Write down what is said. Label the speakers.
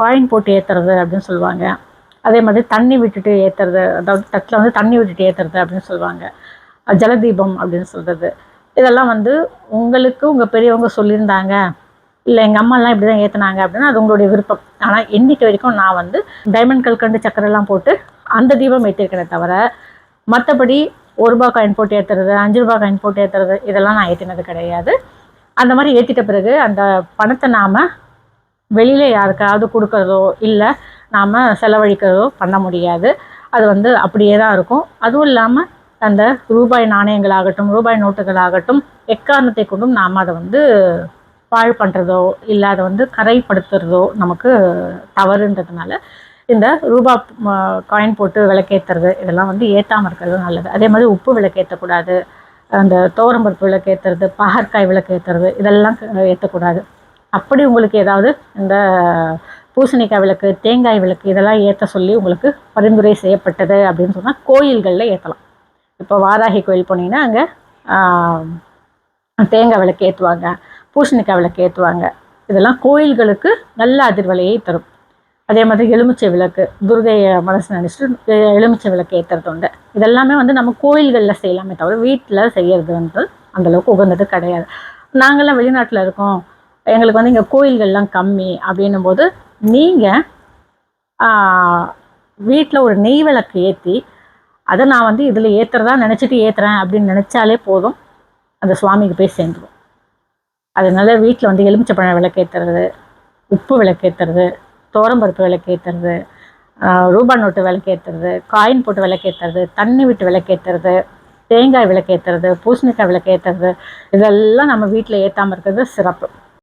Speaker 1: Coin போட்டு ஏற்றுறது அப்படின்னு சொல்லுவாங்க. அதே மாதிரி தண்ணி விட்டுட்டு ஏற்றுறது அதாவது தட்டில் வந்து தண்ணி விட்டுட்டு ஏற்றுறது அப்படின்னு சொல்லுவாங்க. ஜலதீபம் அப்படின்னு சொல்கிறது இதெல்லாம் வந்து உங்களுக்கு உங்கள் பெரியவங்க சொல்லியிருந்தாங்க. இல்லை எங்கள் அம்மாலாம் இப்படி தான் ஏற்றுனாங்க அப்படின்னா அது உங்களுடைய விருப்பம். ஆனால் இன்றைக்கு வரைக்கும் நான் வந்து டைமண்ட் கல்கண்டு சக்கரெல்லாம் போட்டு அந்த தீபம் ஏற்றிருக்கிறேன் தவிர மற்றபடி ஒரு ரூபா காயின் போட்டு ஏற்றுறது அஞ்சு ரூபா காயின் போட்டு ஏற்றுறது இதெல்லாம் நான் ஏற்றினது கிடையாது. அந்த மாதிரி ஏற்றிட்ட பிறகு அந்த பணத்தை நாம் வெளியில் யாருக்காவது கொடுக்கறதோ இல்லை நாம் செலவழிக்கிறதோ பண்ண முடியாது. அது வந்து அப்படியே தான் இருக்கும். அதுவும் இல்லாமல் அந்த ரூபாய் நாணயங்களாகட்டும் ரூபாய் நோட்டுகளாகட்டும் எக்காரணத்தை கொண்டும் நாம் அதை வந்து பாழ் பண்ணுறதோ இல்லை அதை வந்து கரைப்படுத்துறதோ நமக்கு தவறுன்றதுனால இந்த ரூபா காயின் போட்டு விளக்கேற்றுறது இதெல்லாம் வந்து ஏற்றாமல் இருக்கிறது நல்லது. அதே மாதிரி உப்பு விளக்கேற்றக்கூடாது அந்த தோரம்பருப்பு விளக்கேற்றுறது பாகற்காய் விளக்கேற்றுறது இதெல்லாம் ஏற்றக்கூடாது அப்படி உங்களுக்கு ஏதாவது இந்த பூசணிக்காய் விளக்கு தேங்காய் விளக்கு இதெல்லாம் ஏற்ற சொல்லி உங்களுக்கு பரிந்துரை செய்யப்பட்டது அப்படின்னு சொன்னால் கோயில்களில் ஏற்றலாம் இப்போ வாராகி கோயில் போனீங்கன்னா அங்கே தேங்காய் விளக்கு ஏற்றுவாங்க பூசணிக்காய் விளக்கு ஏற்றுவாங்க இதெல்லாம் கோயில்களுக்கு நல்ல அதிர்வலையை தரும். அதே மாதிரி எலுமிச்சை விளக்கு துர்கையை மனசு நினச்சிட்டு எலுமிச்சை விளக்கு ஏற்றுறது உண்டு. இதெல்லாமே வந்து நம்ம கோயில்களில் செய்யலாமே தவிர வீட்டில் செய்கிறது வந்து அந்தளவுக்கு உகந்தது கிடையாது. நாங்களாம் வெளிநாட்டில் இருக்கோம். எங்களுக்கு வந்து இங்கே கோயில்கள்லாம் கம்மி அப்படின்னும் போது நீங்கள் வீட்டில் ஒரு நெய் விளக்கு ஏற்றி அதை நான் வந்து இதில் ஏற்றுறதா நினச்சிட்டு ஏற்றுறேன் அப்படின்னு நினச்சாலே போதும். அந்த சுவாமிக்கு போய் சேர்ந்துடும் அதனால வீட்டில் வந்து எலுமிச்சப்பழம் விளக்கேற்றுறது உப்பு விளக்கேற்றுறது விளக்கு விளக்கேற்றுறது ரூபா நோட்டு விளக்கேற்றுறது காயின் போட்டு விளக்கேற்றுறது தண்ணி விட்டு விளக்கேற்றுறது தேங்காய் விளக்கேற்றுறது பூசணிக்காய் விளக்கேற்றுறது இதெல்லாம் நம்ம வீட்டில் ஏற்றாமல் இருக்கிறது சிறப்பு.